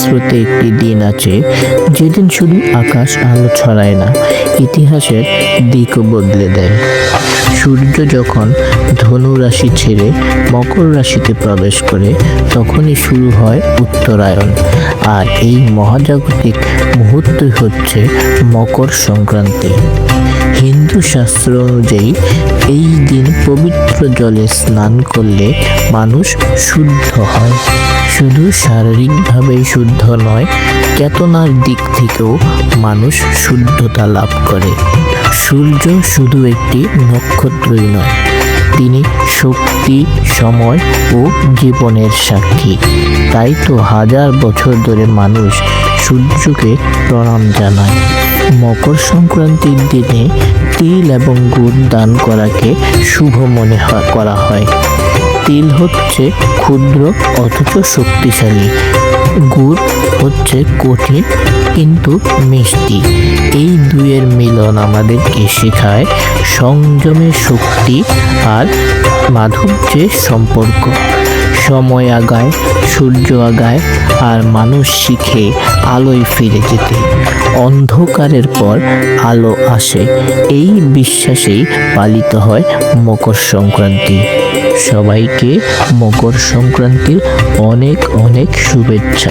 স্রোতে একটি দিন আছে, যেদিন শুধু আকাশ আলো ছড়ায় না, ইতিহাসের দিকও বদলে দেয়। সূর্য যখন ধনু রাশি ছেড়ে মকর রাশিতে প্রবেশ করে, তখনই শুরু হয় উত্তরায়ণ। আর এই মহাজাগতিক মুহূর্তই হচ্ছে মকর সংক্রান্তি। হিন্দু শাস্ত্র অনুযায়ী এই দিন পবিত্র জলে স্নান করলে মানুষ শুদ্ধ হয়। শুধু শারীরিকভাবেই শুদ্ধ নয়, চেতনার দিক থেকেও মানুষ শুদ্ধতা লাভ করে। সূর্য শুধু একটি নক্ষত্রই নয় শক্তি, সময় ও জীবনের সাক্ষী। তাই তো হাজার বছর ধরে মানুষ সূর্যকে প্রণাম জানায়। মকর সংক্রান্তির দিনে তিল এবং গুড় দান করাকে শুভ মনে করা হয়। তিল হচ্ছে ক্ষুদ্র অথচ শক্তিশালী। গুড় হচ্ছে কঠিন কিন্তু মিষ্টি। মিলন আমাদেরকে শেখায়? সংযমের শক্তি আর মাধুর্যের সম্পর্ক। সময় আগায়, সূর্য আগায়, আর মানুষ শিখে আলোয় ফিরে যেতে। অন্ধকারের পর আলো আসে। এই বিশ্বাসেই পালিত হয় মকর সংক্রান্তি। সবাইকে মকর সংক্রান্তির অনেক অনেক শুভেচ্ছা।